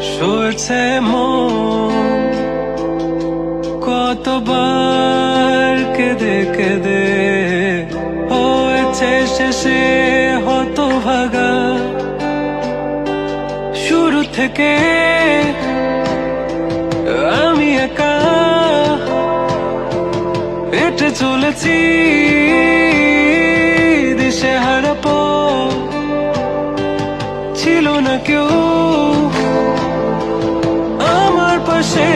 সরছে মন। কতবার কেঁদে কেঁদে হয়েছে শেষে হত ভাগা শুরু থেকে আমি একা হেঁটে চলেছি। কেউ আমার পাশে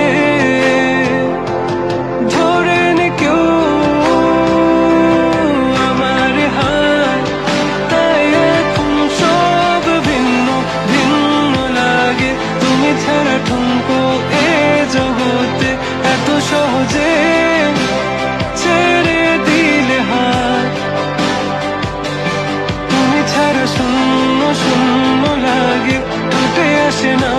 আসে নাম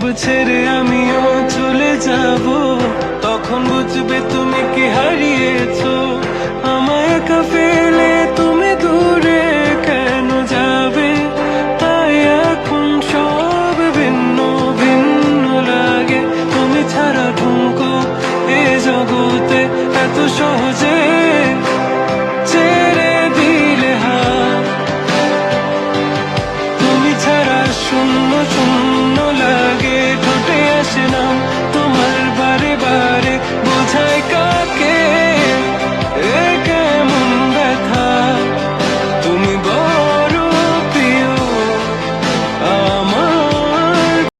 সব ছেড়ে আমিও চলে যাব। তখন বুঝবে তুমি